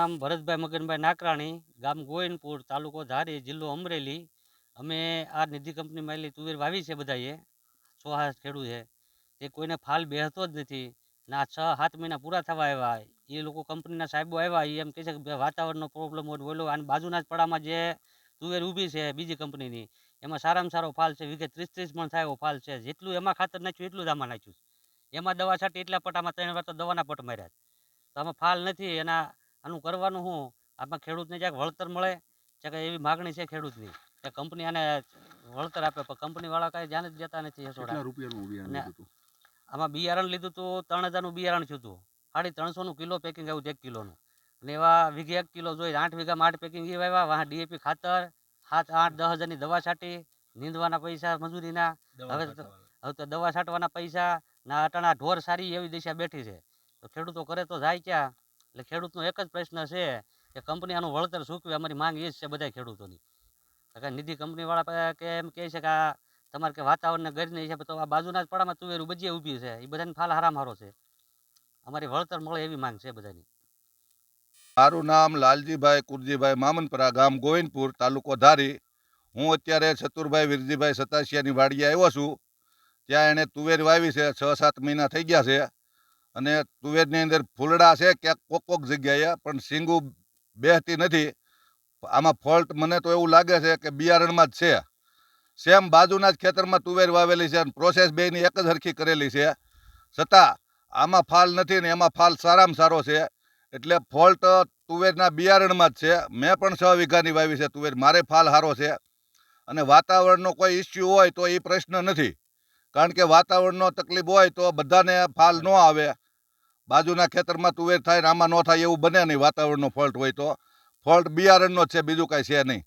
નામ ભરતભાઈ મગનભાઈ નાકરાણી, ગામ ગોવિંદપુર, તાલુકો ધારી, જિલ્લો અમરેલી. અમે આ નિધિ કંપનીમાં એલી તુવેર વાવી છે બધાએ. સો હાથ છે. એ કોઈને ફાલ બેહતો જ નથી. ના છ, સાત મહિના પૂરા થવા આવ્યા. એ લોકો કંપનીના સાહેબો આવ્યા. એ એમ કહે છે કે વાતાવરણનો પ્રોબ્લેમ હોય બોલો. અને બાજુના જ પડામાં જે તુવેર ઊભી છે બીજી કંપનીની, એમાં સારામાં સારો ફાલ છે. વીઘે ત્રીસ ત્રીસ મણ થાય એવો ફાલ છે. જેટલું એમાં ખાતર નાખ્યું, એટલું જ આમાં નાખ્યું એમાં દવા છાંટી એટલા પટામાં ત્રણ વાર તો દવાના પટ માર્યા તો આમાં ફાલ નથી. એના આનું કરવાનું શું આમાં ખેડૂતને જ્યાં વળતર મળે? જ્યાં એવી માગણી છે ખેડૂતની કે કંપની આને વળતર આપે પણ કંપનીવાળા કાંઈ ધ્યાન જ દેતા નથી આમાં બિયારણ લીધું હતું ત્રણ હજારનું બિયારણ થયું હતું સાડી ત્રણસોનું કિલો પેકિંગ આવ્યું એક કિલોનું. અને એવા વીઘે એક કિલો જોઈએ આઠ વીઘામાં આઠ પેકિંગ એવા વાહ ડીએપી ખાતર સાત આઠ દસ હજારની દવા છાંટી નીંદવાના પૈસા મજૂરીના. હવે હવે તો દવા છાંટવાના પૈસા ના અટાણા ઢોર સારી એવી દિશા બેઠી છે. તો ખેડૂતો કરે તો જાય ક્યાં? એટલે ખેડૂતનો એક જ પ્રશ્ન છે કે કંપની આનું વળતર ચૂકવે અમારી માંગ એ જ છે બધા ખેડૂતોની. કારણ કે નિધિ કંપનીવાળા કે એમ કહે છે કે આ તમારે કે વાતાવરણને ગરીને છે, તો આ બાજુના જ પડામાં તુવેર બજીએ ઊભી છે. એ બધાને ફાલ હારામારો છે. અમારી વળતર મળે એવી માંગ છે બધાની. મારું નામ લાલજીભાઈ કુરજીભાઈ મામનપરા, ગામ ગોવિંદપુર, તાલુકો ધારી. હું અત્યારે ચતુરભાઈ વિરજીભાઈ સતાસિયાની વાડીએ આવ્યો છું. ત્યાં એણે તુવેર વાવી છે, છ સાત મહિના થઈ ગયા છે. અને તુવેરની અંદર ફૂલડા છે, ક્યાંક કોક કોક જગ્યાએ, પણ શીંગું બેહતી નથી. આમાં ફોલ્ટ મને તો એવું લાગે છે કે બિયારણમાં જ છે. સેમ બાજુના જ ખેતરમાં તુવેર વાવેલી છે અને પ્રોસેસ બેની એક જ હરખી કરેલી છે. છતાં, આમાં ફાલ નથી ને એમાં ફાલ સારામાં સારો છે. એટલે ફોલ્ટ તુવેરના બિયારણમાં જ છે. મેં પણ છ વીઘાની વાવી છે તુવેર. મારે ફાલ સારો છે. અને વાતાવરણનો કોઈ ઇસ્યુ હોય તો એ પ્રશ્ન નથી. કારણ કે વાતાવરણનો તકલીફ હોય તો બધાને ફાલ ન આવે. બાજુના ખેતરમાં તુવેર થાય આમાં ન થાય એવું બને નહીં વાતાવરણનો ફોલ્ટ હોય તો. ફોલ્ટ બિયારણનો જ છે, બીજું કાંઈ છે નહીં.